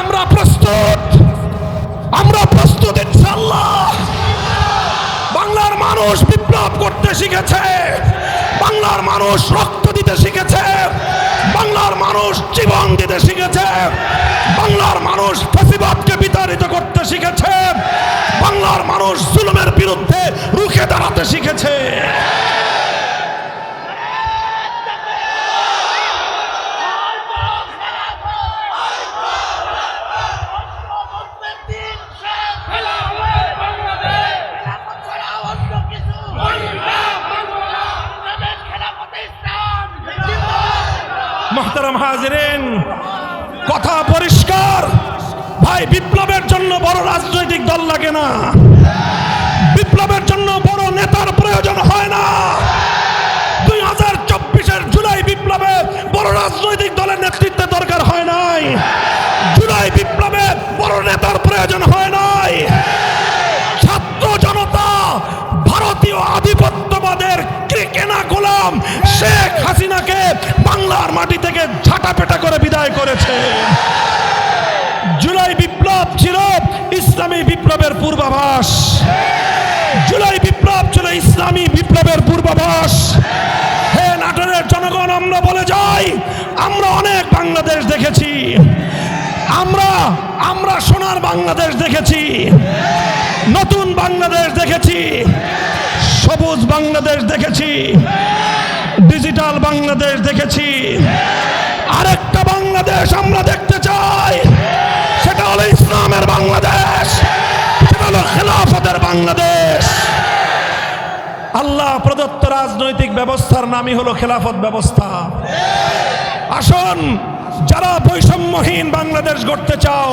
আমরা প্রস্তুত। আমরা প্রস্তুত ইনশাল্লাহ বাংলার মানুষ বিপ্লব করতে শিখেছে। বাংলার মানুষ রক্ত দিতে শিখেছে। বাংলার মানুষ জীবন দিতে শিখেছে। বাংলার মানুষ ফেসিবাদকে বিতাড়িত করতে শিখেছে। বাংলার মানুষ জুলুমের বিরুদ্ধে রুখে দাঁড়াতে শিখেছে। মোহতারাম হাজরেন, কথা পরিষ্কার। ভাই, বিপ্লবের জন্য বড় রাজনৈতিক দল লাগে না। বিপ্লবের জন্য বড় নেতার প্রয়োজন হয় না। দুই হাজার চব্বিশের জুলাই বিপ্লবে বড় রাজনৈতিক দলের নেতৃত্বে দরকার হয় নাই। জুলাই বিপ্লবে বড় নেতার প্রয়োজন হয় নাই। ছাত্র জনতা, ভারতীয় আধিপত্যবাদের কে কেনা গোলাম শেখ হাসিনাকে বাংলার মাটি থেকে ঝাঁটাপেটা করে বিদায় করেছে। জুলাই বিপ্লব ছিল ইসলামী বিপ্লবের পূর্বাভাস। জুলাই বিপ্লব ছিল ইসলামী বিপ্লবের পূর্বাভাস। হে নাটোরের জনগণ, আমরা বলে যাই, আমরা অনেক বাংলাদেশ দেখেছি। আমরা আমরা সোনার বাংলাদেশ দেখেছি। নতুন বাংলাদেশ দেখেছি। সবুজ বাংলাদেশ দেখেছি। ডিজিটাল বাংলাদেশ দেখেছি। আরেকটা বাংলাদেশ আমরা দেখতে চাই। সেটা হলো ইসলামের বাংলাদেশ। সেটা হলো খেলাফতের বাংলাদেশ। আল্লাহ প্রদত্ত রাজনৈতিক ব্যবস্থার নামই হলো খেলাফত ব্যবস্থা। আসুন, যারা বৈষম্যহীন বাংলাদেশ গড়তে চাও,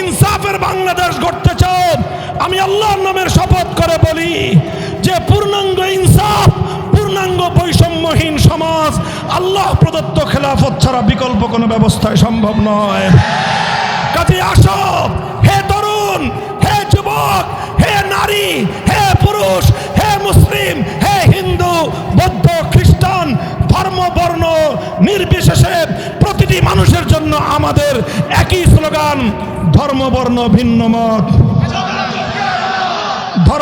ইনসাফের বাংলাদেশ গড়তে চাও, আমি আল্লাহর নামের শপথ করে বলি যে পূর্ণাঙ্গ ইনসাফ, পূর্ণাঙ্গ বৈষম্যহীন সমাজ, আল্লাহ প্রদত্ত খেলাফত ছাড়া বিকল্প কোনো ব্যবস্থায় সম্ভব নয়। কাজে আসো হে তরুণ, হে যুবক, হে নারী, হে পুরুষ, হে মুসলিম, হে হিন্দু, বৌদ্ধ, খ্রিস্টান, ধর্ম, বর্ণ, নির্বিশেষে প্রতিটি মানুষের জন্য আমাদের একই স্লোগান, ধর্ম, বর্ণ, ভিন্ন মত।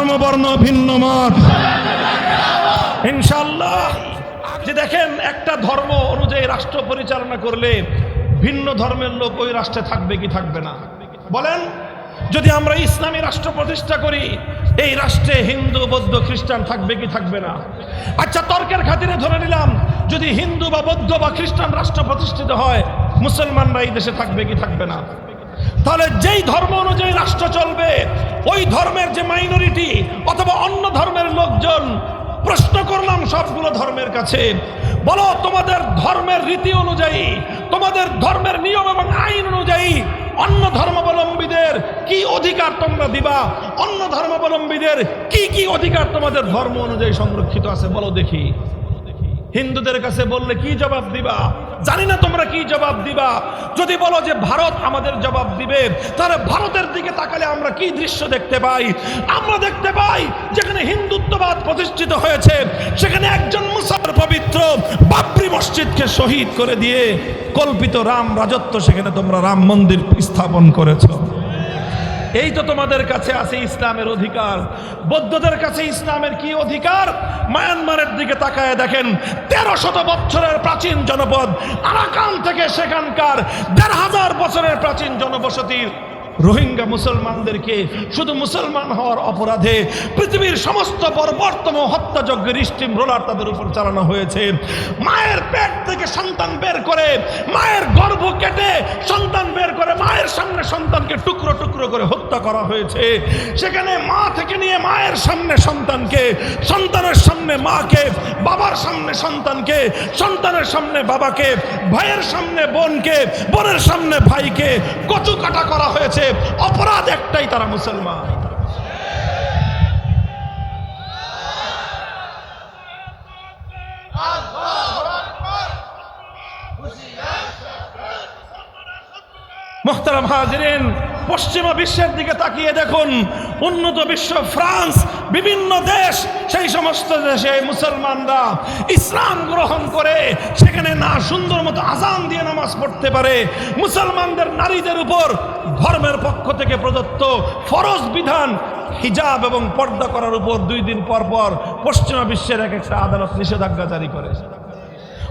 ধর্ম বর্ণ ভিন্ন মত। ইনশাল্লাহ যে দেখেন, একটা ধর্ম অনুযায়ী রাষ্ট্র পরিচালনা করলে ভিন্ন ধর্মের লোক ওই রাষ্ট্রে থাকবে কি থাকবে না? বলেন, যদি আমরা ইসলামী রাষ্ট্র প্রতিষ্ঠা করি, এই রাষ্ট্রে হিন্দু, বৌদ্ধ, খ্রিস্টান থাকবে কি থাকবে না? আচ্ছা তর্কের খাতিরে ধরে নিলাম, যদি হিন্দু বা বৌদ্ধ বা খ্রিস্টান রাষ্ট্র প্রতিষ্ঠিত হয়, মুসলমানরা এই দেশে থাকবে কি থাকবে না? তাহলে যেই ধর্ম অনুযায়ী রাষ্ট্র চলবে, ওই ধর্মের যে মাইনরিটি অথবা অন্য ধর্মের লোকজন, প্রশ্ন করলাম সবগুলো ধর্মের কাছে, বলো তোমাদের ধর্মের রীতি অনুযায়ী, তোমাদের ধর্মের নিয়ম এবং আইন অনুযায়ী অন্য ধর্মাবলম্বীদের কি অধিকার তোমরা দিবা? অন্য ধর্মাবলম্বীদের কি কি অধিকার তোমাদের ধর্ম অনুযায়ী সংরক্ষিত আছে? বলো দেখি। হিন্দুদের কাছে বললে কি জবাব দিবা? জানি না তোমরা কি জবাব দিবা। যদি বলো যে ভারত আমাদের জবাব দিবে, তাহলে ভারতের দিকে তাকালে আমরা কি দৃশ্য দেখতে পাই? আমরা দেখতে পাই যেখানে হিন্দুত্ববাদ প্রতিষ্ঠিত হয়েছে, সেখানে একজন মুসার পবিত্র বাবরি মসজিদকে শহীদ করে দিয়ে কল্পিত রাম রাজত্ব সেখানে তোমরা রাম মন্দির স্থাপন করেছ। এই তো তোমাদের কাছে আছে ইসলামের অধিকার। বৌদ্ধদের কাছে ইসলামের কি অধিকার? মায়ানমারের দিকে তাকায় দেখেন, তেরো শত বছরের প্রাচীন জনপদ, আরাকান থেকে সেখানকার দেড় হাজার বছরের প্রাচীন জনবসতির রোহিঙ্গা মুসলমানদেরকে শুধু মুসলমান হওয়ার অপরাধে পৃথিবীর সমস্ত বর্বরতম হত্যাযজ্ঞের স্টিম রোলার তাদের উপর চালানো হয়েছে। মায়ের পেট থেকে সন্তান বের করে, মায়ের গর্ভ কেটে সন্তান বের করে, মায়ের সামনে সন্তানকে টুকরো টুকরো করে হত্যা করা হয়েছে। সেখানে মা থেকে নিয়ে মায়ের সামনে সন্তানকে, সন্তানের সামনে মাকে, বাবার সামনে সন্তানকে, সন্তানের সামনে বাবাকে, ভাইয়ের সামনে বোনকে, বোনের সামনে ভাইকে কচু কাটা করা হয়েছে। অপরাধ একটাই তারা মুসলমান। মোহতারাম হাজরেন পশ্চিমা বিশ্বের দিকে তাকিয়ে দেখুন। উন্নত বিশ্ব, ফ্রান্স, বিভিন্ন দেশ, সেই সমস্ত দেশে মুসলমানরা ইসলাম গ্রহণ করে সেখানে না সুন্দর মতো আজান দিয়ে নামাজ পড়তে পারে। মুসলমানদের নারীদের উপর ধর্মের পক্ষ থেকে প্রদত্ত ফরজ বিধান হিজাব এবং পর্দা করার উপর দুই দিন পর পর পশ্চিমা বিশ্বের এক একটা আদালত নিষেধাজ্ঞা জারি করে।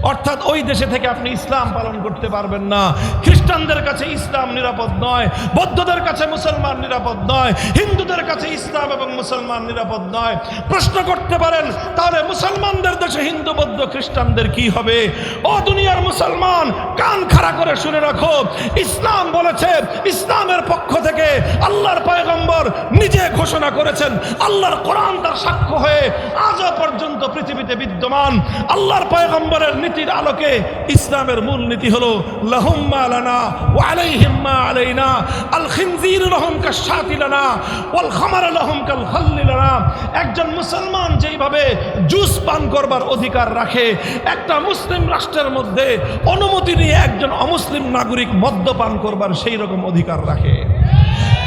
অর্থাৎ ওই দেশে থেকে আপনি ইসলাম পালন করতে পারবেন না। খ্রিস্টানদের কাছে ইসলাম নিরাপদ নয়, বৌদ্ধদের কাছে মুসলমান নিরাপদ নয়, হিন্দুদের কাছে ইসলাম এবং মুসলমান নিরাপদ নয়। প্রশ্ন করতে পারেন, তাহলে মুসলমানদের দেশে হিন্দু, বৌদ্ধ, খ্রিস্টানদের কি হবে? ও দুনিয়ার মুসলমান, কান খাড়া করে শুনে রাখো। ইসলাম বলেছে, ইসলামের পক্ষ থেকে আল্লাহর পয়গম্বর নিজে ঘোষণা করেছেন, আল্লাহর কোরআন তার সাক্ষ্য হয়ে আজও পর্যন্ত পৃথিবীতে বিদ্যমান। আল্লাহর পয়গম্বরের নীতির আলোকে ইসলামের মূল নীতি হলো, লাহুম একজন মুসলমান যেইভাবে জুস পান করবার অধিকার রাখে, একটা মুসলিম রাষ্ট্রের মধ্যে অনুমতি নিয়ে একজন অমুসলিম নাগরিক মদ্যপান করবার সেই রকম অধিকার রাখে।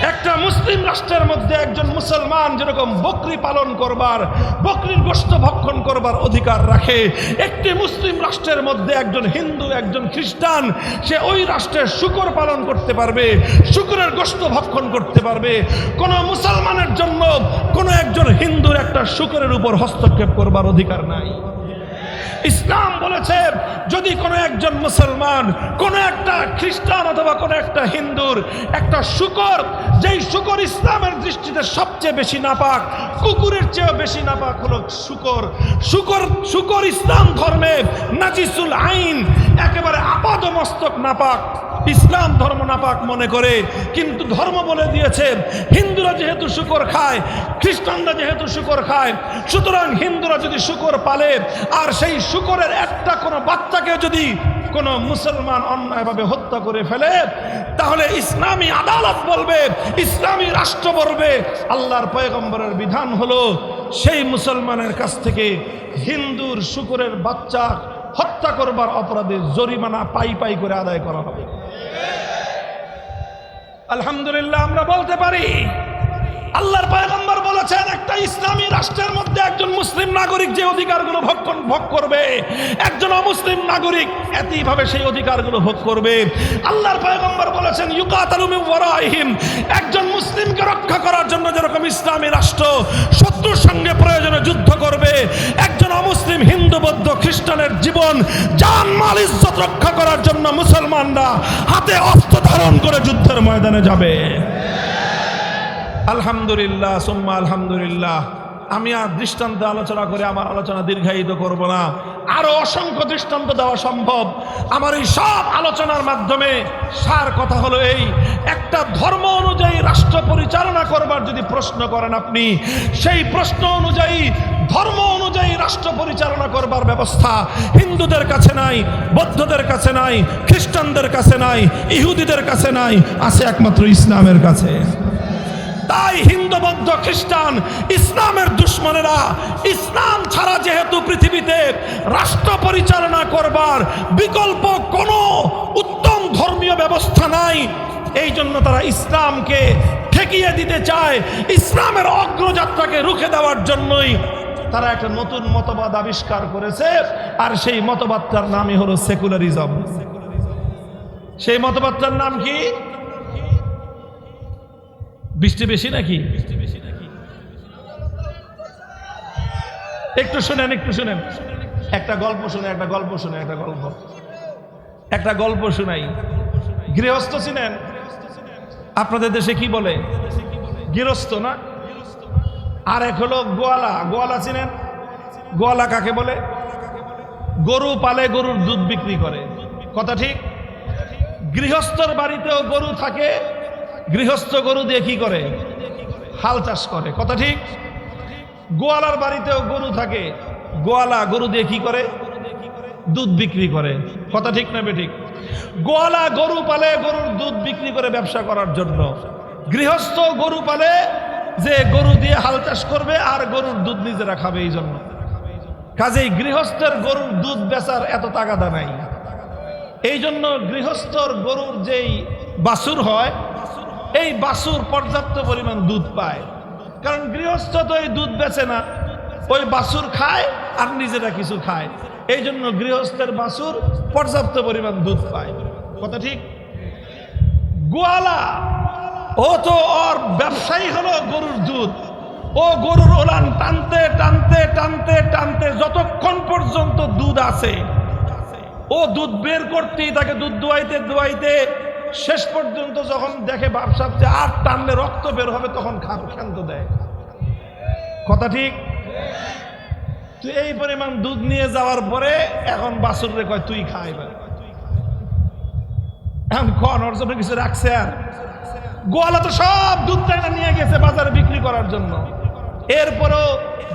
একটা মুসলিম রাষ্ট্রের মধ্যে একজন মুসলমান যেরকম বকরি পালন করবার, বকরির গোস্ত ভক্ষণ করবার অধিকার রাখে, একটি মুসলিম রাষ্ট্রের মধ্যে একজন হিন্দু, একজন খ্রিস্টান, সে ওই রাষ্ট্রের শুকর পালন করতে পারবে, শুকরের গোস্ত ভক্ষণ করতে পারবে। কোনো মুসলমানের জন্য কোনো একজন হিন্দুর একটা শুকরের উপর হস্তক্ষেপ করবার অধিকার নাই। ইসলাম বলেছে, যদি কোনো একজন মুসলমান, কোনো একটা খ্রিস্টান অথবা কোনো একটা হিন্দুর একটা শুকর, যেই শুকর ইসলামের দৃষ্টিতে সবচেয়ে বেশি নাপাক, কুকুরের চেয়েও বেশি নাপাক হলো শুকর। শুকর শুকর ইসলাম ধর্মে নাজিসুল আইন, একেবারে আপাদমস্তক নাপাক। ইসলাম ধর্ম নাপাক মনে করে, কিন্তু ধর্ম বলে দিয়েছে, হিন্দুরা যেহেতু শুকর খায়, খ্রিস্টানরা যেহেতু শুকর খায়, সুতরাং হিন্দুরা যদি শুকর পালে, আর সেই শুকরের একটা কোনো বাচ্চাকে যদি কোনো মুসলমান অন্যায়ভাবে হত্যা করে ফেলে, তাহলে ইসলামী আদালত বলবে, ইসলামী রাষ্ট্র বলবে, আল্লাহর পয়গম্বরের বিধান হলো, সেই মুসলমানের কাছ থেকে হিন্দুর শুকরের বাচ্চা হত্যা করবার অপরাধে জরিমানা পাই পাই করে আদায় করা হবে। আলহামদুলিল্লাহ, আমরা বলতে পারি। আল্লাহর পয়গম্বর বলেছেন, একটা ইসলামী রাষ্ট্রের মধ্যে একজন মুসলিম নাগরিক যে অধিকারগুলো ভোগ ভোগ করবে, একজন অমুসলিম নাগরিক একইভাবে সেই অধিকারগুলো ভোগ করবে। আল্লাহর পয়গম্বর বলেছেন ইউকাতালুমি ওয়ারাইহিম, একজন মুসলিমকে রক্ষা করার জন্য যেরকম ইসলামী রাষ্ট্র শত্রুর সঙ্গে প্রয়োজনে যুদ্ধ করবে, একজন অমুসলিম হিন্দু, বৌদ্ধ, খ্রিস্টানের জীবন জান মাল ইজ্জত রক্ষা করার জন্য মুসলমানরা হাতে অস্ত্র ধারণ করে যুদ্ধের ময়দানে যাবে। আলহামদুলিল্লাহ, সুম্মা আলহামদুলিল্লাহ। আমি আর দৃষ্টান্ত আলোচনা করে আমার আলোচনা দীর্ঘায়িত করব না। আরও অসংখ্য দৃষ্টান্ত দেওয়া সম্ভব। আমার এই সব আলোচনার মাধ্যমে সার কথা হলো এই, একটা ধর্ম অনুযায়ী রাষ্ট্র পরিচালনা করবার যদি প্রশ্ন করেন আপনি, সেই প্রশ্ন অনুযায়ী ধর্ম অনুযায়ী রাষ্ট্র পরিচালনা করবার ব্যবস্থা হিন্দুদের কাছে নাই, বৌদ্ধদের কাছে নাই, খ্রিস্টানদের কাছে নাই, ইহুদিদের কাছে নাই, আছে একমাত্র ইসলামের কাছে। তাই হিন্দু, বৌদ্ধ, খ্রিস্টান, ইসলামের দুশ্মনেরা, ইসলাম ছাড়া যেহেতু পৃথিবীতে রাষ্ট্র পরিচালনা করবার বিকল্প কোনো উত্তম ধর্মীয় ব্যবস্থা নাই এই জন্য তারা ইসলামকে ঠেকিয়ে দিতে চায়। ইসলামের অগ্রযাত্রাকে রুখে দেওয়ার জন্যই তারা একটা নতুন মতবাদ আবিষ্কার করেছে, আর সেই মতবাদটার নামই হলো সেকুলারিজম সেই মতবাদটার নাম কি? বৃষ্টি বেশি নাকি? একটু শুনেন একটু শুনেন। একটা গল্প শুনে, একটা গল্প শুনে, একটা গল্প। একটা গল্প শুনাই। গৃহস্থ ছিলেন? আপনাদের দেশে কি বলে? গৃহস্থ না? আর এক হলো গোয়ালা। গোয়ালা চিনেন? গোয়ালা কাকে বলে? গরু পালে গরুর দুধ বিক্রি করে। কথা ঠিক? গৃহস্থর বাড়িতেও গরু থাকে, গৃহস্থ গরু দিয়ে কি করে? হাল চাষ করে। কথা ঠিক? গোয়ালার বাড়িতেও গরু থাকে, গোয়ালা গরু দিয়ে কি করে? দুধ বিক্রি করে। কথা ঠিক না বে ঠিক? গোয়ালা গরু পালে গরুর দুধ বিক্রি করে ব্যবসা করার জন্য। গৃহস্থ গরু পালে যে গরু দিয়ে হাল চাষ করবে আর গরুর দুধ নিজেরা খাবে এই জন্য। কাজেই গৃহস্থের গরুর দুধ বেচার এত তাগাদা নাই। এই জন্য গৃহস্থর গরুর যেই বাছুর হয়, এই বাছুর পর্যাপ্ত পরিমাণ দুধ পায়। কারণ গৃহস্থ তো এই দুধ বেচে না, ওই বাছুর খায় আর নিজেরা কিছু খায়। এই জন্য গৃহস্থের বাছুর পর্যাপ্ত পরিমাণ দুধ পায়। কথা ঠিক? গোয়ালা ও তো ওর ব্যবসায়ী হলো গরুর দুধ। ও গরুর ওলান টানতে টানতে টানতে টানতে যতক্ষণ পর্যন্ত দুধ আছে, ও দুধ বের করতেই তাকে দুধ দোয়াইতে দোয়াইতে শেষ পর্যন্ত যখন দেখে যে আর টানলে রক্ত বের হবে, তখন খাপ ক্ষান্ত দেয়। কথা ঠিক? তুই এই পরিমাণ দুধ নিয়ে যাওয়ার পরে এখন বাসুর রে কয়, তুই খা এবার। এখন কন ওর জন্য কিছু রাখছে আর? গোয়ালা তো সব দুধ টাইনা নিয়ে গেছে বাজারে বিক্রি করার জন্য। এরপরও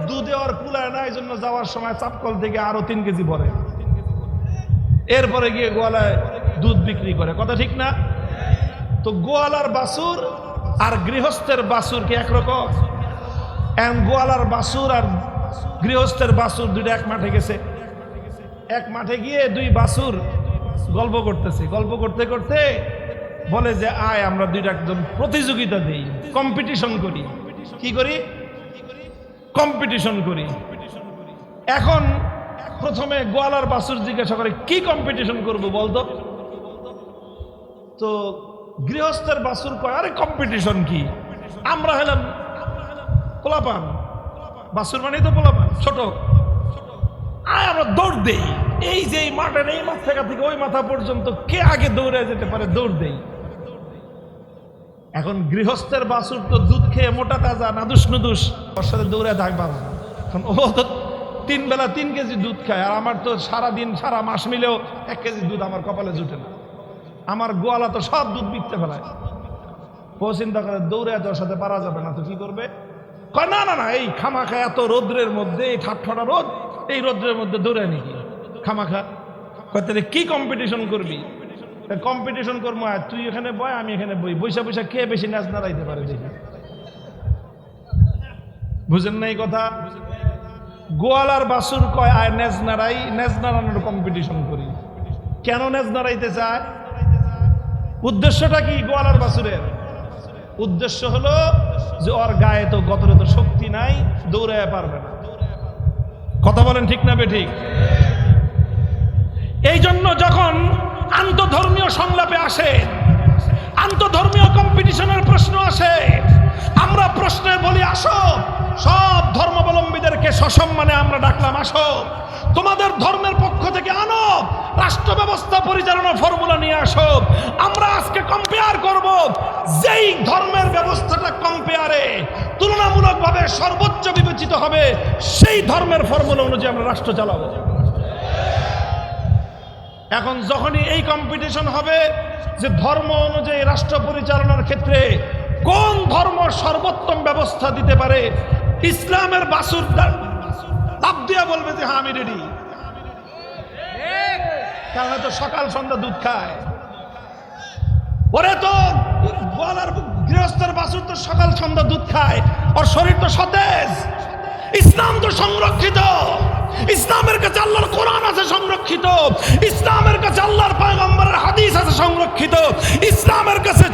দুধে ওর কুলায় না এই জন্য যাওয়ার সময় চাপকল থেকে আরও তিন কেজি ভরে। এরপরে গিয়ে গোয়ালায় দুধ বিক্রি করে। কথা ঠিক না? তো গোয়ালার বাসুর আর গৃহস্থের বাসুর কি একরকম? এখন গোয়ালার বাসুর আর গৃহস্থের বাসুর দুইটা এক মাঠে গেছে। এক মাঠে গিয়ে দুই বাসুর গল্প করতেছে। গল্প করতে করতে বলে যে, আয়, আমরা দুইটা একজন প্রতিযোগিতা দিই কম্পিটিশন করি। কি করি? কম্পিটিশন করি। এখন প্রথমে গোয়ালার বাসুর জিজ্ঞাসা করে, কি কম্পিটিশন করব বলতো? তো গৃহস্থের বাসুর কয়, আরে কম্পিটিশন কি? আমরা হলাম পোলাপান। বাসুর মানেই তো পোলাপান, ছোট। আয়, আমরা দৌড় দেই। এই যে এই মাঠের, এই মাথা থেকে, ওই মাথা পর্যন্ত কে আগে দৌড়ে যেতে পারে, দৌড় দেই। এখন গৃহস্থের বাসুর তো দুধ খেয়ে মোটা তাজা, নাদুস নুদুস। ওর সাথে দৌড়ে থাকবা এখন ও তো তিন বেলা তিন কেজি দুধ খায়, আর আমার তো সারা দিন সারা মাস মিলেও এক কেজি দুধ আমার কপালে জুটে না। আমার গোয়ালা তো সব দুধ বিকতে ফেলায়। ও চিন্তা করে, দৌড়ে তোর সাথে পারা যাবে না, তো কি করবে? কয়, না না না, এই খামাখা এত রৌদ্রের মধ্যে, এই ঠাট্টা রোদ, এই রৌদ্রের মধ্যে দৌড়ে নাকি খামাখা? কয় কি কম্পিটিশন করবি? কম্পিটিশন করব, আর তুই এখানে বয়, আমি এখানে বই। বৈশা বৈশা কে বেশি নাচ নাড়াইতে পারে দেখি? বুঝেন না এই কথা? গোয়ালার বাসুর কয়, আয় নেজ নাড়াই নেজ নাড়ানোর কম্পিটিশন করি। কেন নেজ নাড়াইতে চায়? উদ্দেশ্যটা কি গোয়ালার বাসুরের? উদ্দেশ্য হলো যে ওর গায়ে তো গতরে তো শক্তি নাই দৌড়ায় পারবে না। কথা বলেন ঠিক না বে ঠিক? এই জন্য যখন আন্তধর্মীয় সংলাপে আসে। আন্তধর্মীয় কম্পিটিশনের প্রশ্ন আসে। আমরা প্রশ্নে বলি, আসো। সব ধর্মাবলম্বীদেরকে সসম্মানে আমরা ডাকলাম, আসো। তোমাদের ধর্মের পক্ষ থেকে আনো। রাষ্ট্র ব্যবস্থা পরিচালনা ফর্মুলা নিয়ে আসো। আমরা আজকে কম্পেয়ার করব যেই ধর্মের ব্যবস্থাটা কম্পেয়ারে তুলনামূলকভাবে সর্বোচ্চ বিবেচিত হবে সেই ধর্মের ফর্মুলা অনুযায়ী আমরা রাষ্ট্র চালাবো। এখন যখনই এই কম্পিটিশন হবে যে ধর্ম অনুযায়ী রাষ্ট্র পরিচালনার ক্ষেত্রে কোন ধর্ম সর্বোত্তম ব্যবস্থা দিতে পারে, ইসলামের বাসুর তাপ দিয়া বলবে যে হ্যাঁ আমি রেডি কারণ তো সকাল সন্ধ্যা দুধ খায়। ওরে তো গোয়ালার গৃহস্থের বাসুর তো সকাল সন্ধ্যা দুধ খায়, ওর শরীর তো সতেজ। ইসলাম তো সংরক্ষিত। ইসলামের কাছে আল্লাহর কোরআন আছে সংরক্ষিত। ইসলামের কাছে আল্লাহর পায়গম্বরের হাদিস আছে সংরক্ষিত। ইসলামের কাছে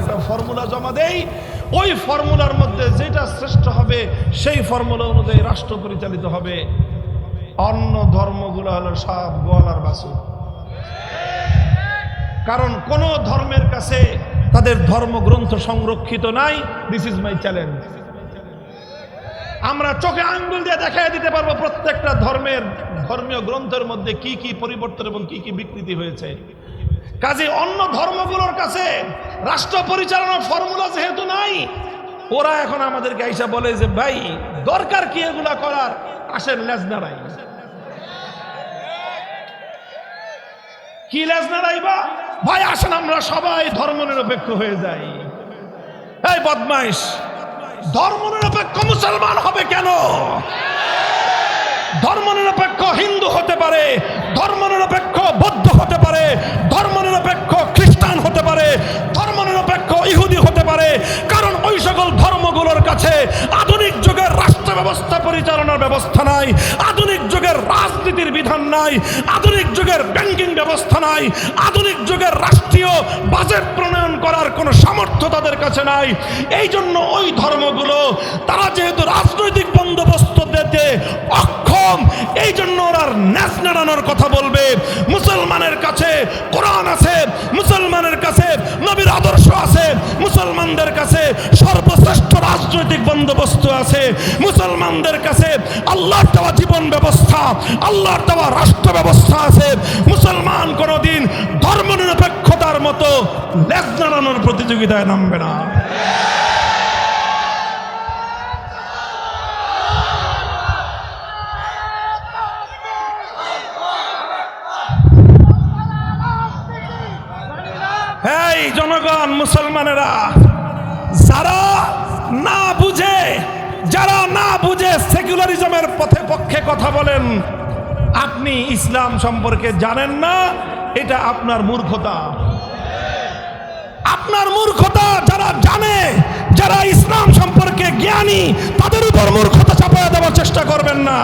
একটা ফর্মুলা জমা দেই, ওই ফর্মুলার মধ্যে যেটা শ্রেষ্ঠ হবে, সেই ফর্মুলা অনুযায়ী রাষ্ট্র পরিচালিত হবে। অন্য ধর্মগুলো হলো সব গোয়ালার বাসু কারণ কোন ধর্মের কাছে তাদের ধর্মগ্রন্থ সংরক্ষিত নাই। দিস ইজ মাই চ্যালেঞ্জ আমরা চোখে আঙ্গুল দিয়ে দেখাই দিতে পারব প্রত্যেকটা ধর্মের, ধর্মীয় গ্রন্থের মধ্যে কি কি পরিবর্তন এবং কি কি বিকৃতি হয়েছে। কাজে, অন্য ধর্মগুলোর কাছে রাষ্ট্র পরিচালনার ফর্মুলা যেহেতু নাই, ওরা এখন আমাদেরকে আইসা বলে যে, ভাই, দরকার কি এগুলা করার? আসেন, লেজ নাড়াই। কি লেজ নাড়াইবা ভাই, আসেন, আমরা সবাই ধর্ম নিরপেক্ষ হয়ে যাই। এই বদমাইশ। ধর্মনিরপেক্ষ মুসলমান হবে কেন? ধর্মনিরপেক্ষ হিন্দু হতে পারে, ধর্মনিরপেক্ষ বৌদ্ধ হতে পারে, ধর্মনিরপেক্ষ খ্রিস্টান হতে পারে, ধর্মনিরপেক্ষ ইহুদি হতে পারে। কারণ ওই সকল ধর্মগুলোর কাছে আধুনিক যুগের রাষ্ট্র ব্যবস্থা পরিচালনার ব্যবস্থা নাই, আধুনিক যুগের রাজনীতির বিধান নাই, আধুনিক যুগের ব্যাংকিং ব্যবস্থা নাই, আধুনিক যুগের রাষ্ট্রীয় বাজেট প্রণয়ন করার কোনো সামর্থ্য তাদের কাছে নাই। এই জন্য ওই ধর্মগুলো, তারা যেহেতু রাজনৈতিক বন্দোবস্ত দিতে অক্ষম এই জন্য ওরা ন্যাস নাড়ানোর কথা বলবে। মুসলমানের কাছে কোরআন আছে, মুসলমানের কাছে নবীর আদর্শ আছে, মুসলমানদের কাছে সর্বশ্রেষ্ঠ রাজনৈতিক বন্দোবস্ত আছে, মুসলমানদের কাছে আল্লাহর দেওয়া জীবন ব্যবস্থা, আল্লাহর দেওয়া রাষ্ট্র ব্যবস্থা আছে। মুসলমান কোনোদিন ধর্ম নিরপেক্ষতার মতো লেজ নাড়ানোর প্রতিযোগিতায় নামবে না। জনগণ, মুসলমানেরা, যারা না বুঝে, যারা না বুঝে সেকুলারিজমের পথে পক্ষে কথা বলেন, আপনি ইসলাম সম্পর্কে জানেন না, এটা আপনার মূর্খতা। আপনার মূর্খতা যারা জানে, যারা ইসলাম সম্পর্কে জ্ঞানী, তাদের উপর মূর্খতা চাপায় দেওয়ার চেষ্টা করবেন না।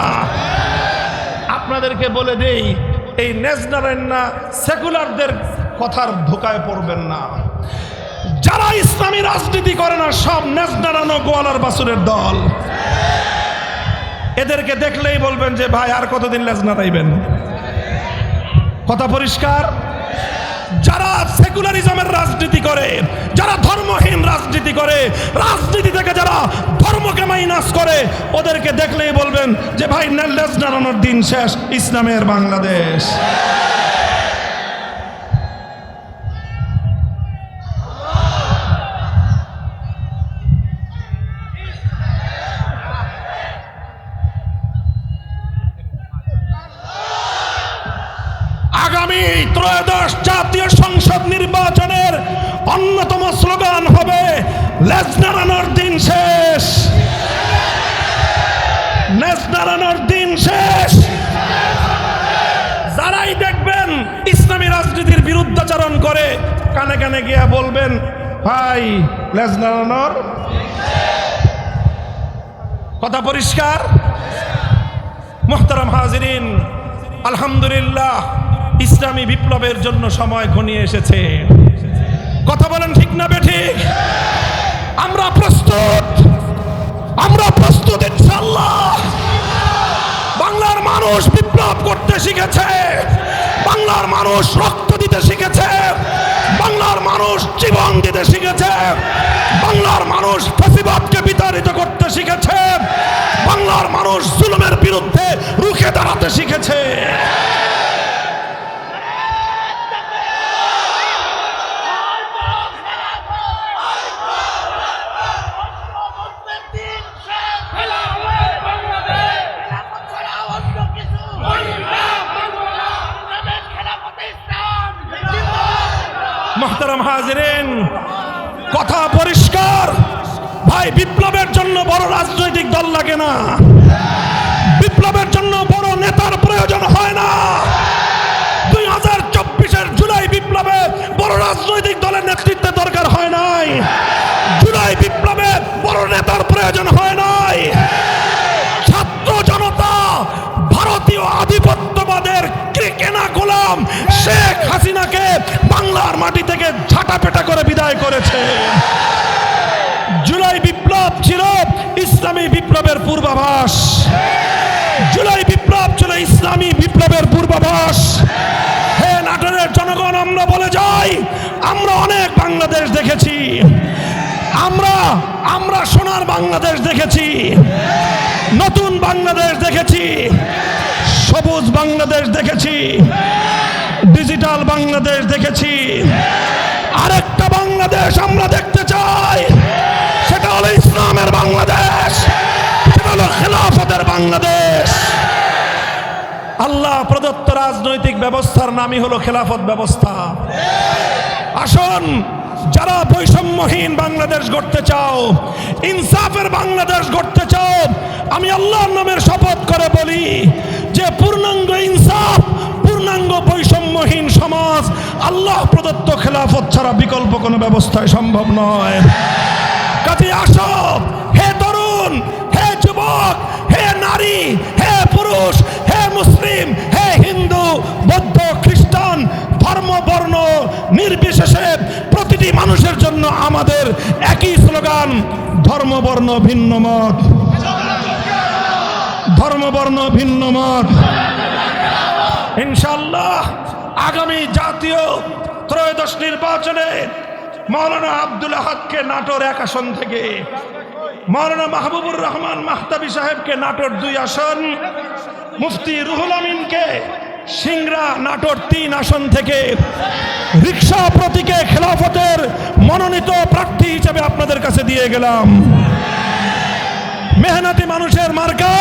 আপনাদেরকে বলে দেই, এই ন্যাশনাল না, সেকুলারদের কথার ধোকায় পড়বেন না। যারা ইসলামী রাজনীতি করে না, সব ন্যাশনারানো গোয়ালার বাসুরের দল। এদেরকে দেখলেই বলবেন যে, ভাই, আর কতদিন লেজ কথা পরিষ্কার? যারা সেকুলারিজমের রাজনীতি করে, যারা ধর্মহীন রাজনীতি করে, রাজনীতি থেকে যারা ধর্মকে মাইনাস করে, ওদেরকে দেখলেই বলবেন যে, ভাই লেজ নাড়ানোর দিন শেষ, ইসলামের বাংলাদেশ। আগামী ত্রয়োদশ জাতীয় সংসদ নির্বাচনের অন্যতম স্লোগান হবে, লেজ দিন শেষ। লেজ দিন শেষ। যারাই দেখবেন ইসলামী রাজনীতির বিরুদ্ধাচরণ করে, কানে কানে গিয়া বলবেন, ভাই, লেজ কথা পরিষ্কার? মোহতারাম হাজিরিন, আলহামদুলিল্লাহ। ইসলামী বিপ্লবের জন্য সময় ঘনিয়ে এসেছে। কথা বলেন ঠিক না বেঠিক আমরা প্রস্তুত। আমরা প্রস্তুত বাংলার মানুষ বিপ্লব করতে শিখেছে। বাংলার মানুষ রক্ত দিতে শিখেছে। বাংলার মানুষ জীবন দিতে শিখেছে। বাংলার মানুষ ফেসিবাদকে বিতাড়িত করতে শিখেছে। বাংলার মানুষ জুলুমের বিরুদ্ধে রুখে দাঁড়াতে শিখেছে। মোহতারাম হাজিরেন, কথা পরিষ্কার। ভাই, বিপ্লবের জন্য বড় রাজনৈতিক দল লাগে না। বিপ্লবের জন্য বড় নেতার প্রয়োজন হয় না। দুই হাজার চব্বিশের জুলাই বিপ্লবে বড় রাজনৈতিক দলের নেতৃত্বের দরকার হয় নাই। জুলাই বিপ্লবে বড় নেতার প্রয়োজন হয় নাই। ছাত্র জনতা, ভারতীয় আধিপত্যবাদের কে কেনা গোলাম শেখ হাসিনাকে বাংলার মাটি থেকে ঝাঁটাপেটা করে বিদায় করেছে। জুলাই বিপ্লব ছিল ইসলামী বিপ্লবের পূর্বাভাস। জুলাই বিপ্লব ছিল ইসলামী বিপ্লবের পূর্বাভাস। হে নাটোরের জনগণ, আমরা বলে যাই, আমরা অনেক বাংলাদেশ দেখেছি। আমরা আমরা সোনার বাংলাদেশ দেখেছি। নতুন বাংলাদেশ দেখেছি। সবুজ বাংলাদেশ দেখেছি। ডিজিটাল বাংলাদেশ দেখেছি। আরেকটা বাংলাদেশ আমরা দেখতে চাই। সেটা হলো ইসলামের বাংলাদেশ। সেটা হলো খেলাফতের বাংলাদেশ। আল্লাহ প্রদত্ত রাজনৈতিক ব্যবস্থার নামই হলো খেলাফত ব্যবস্থা। আসুন, যারা বৈষম্যহীন বাংলাদেশ গড়তে চাও, ইনসাফের বাংলাদেশ গড়তে চাও, আমি আল্লাহর নামের শপথ করে বলি যে পূর্ণাঙ্গ ইনসাফ পূর্ণাঙ্গ বৈষম্যহীন সমাজ, আল্লাহ প্রদত্ত খেলাফত ছাড়া বিকল্প কোনো ব্যবস্থায় সম্ভব নয়। কাজে হে তরুণ, হে যুবক, হে নারী, হে পুরুষ, হে মুসলিম, হে হিন্দু, বৌদ্ধ, খ্রিস্টান, ধর্ম, বর্ণ, নির্বিশেষে প্রতিটি মানুষের জন্য আমাদের একই স্লোগান, ধর্ম, বর্ণ, ভিন্ন মত। ধর্ম, বর্ণ, ভিন্ন মত। ইনশাল্লাহ আগামী জাতীয় ত্রয়োদশ নির্বাচনে মৌলানা আব্দুল হককে নাটোর এক আসন থেকে, মৌলানা মাহবুবুর রহমান মাহতাবি সাহেবকে নাটোর দুই আসন, মুফতি রুহুল আমিনকে সিংরা নাটোর তিন আসন থেকে রিক্সা প্রতীকে খেলাফতের মনোনীত প্রার্থী হিসেবে আপনাদের কাছে দিয়ে গেলাম। মেহনতি মানুষের মার্কা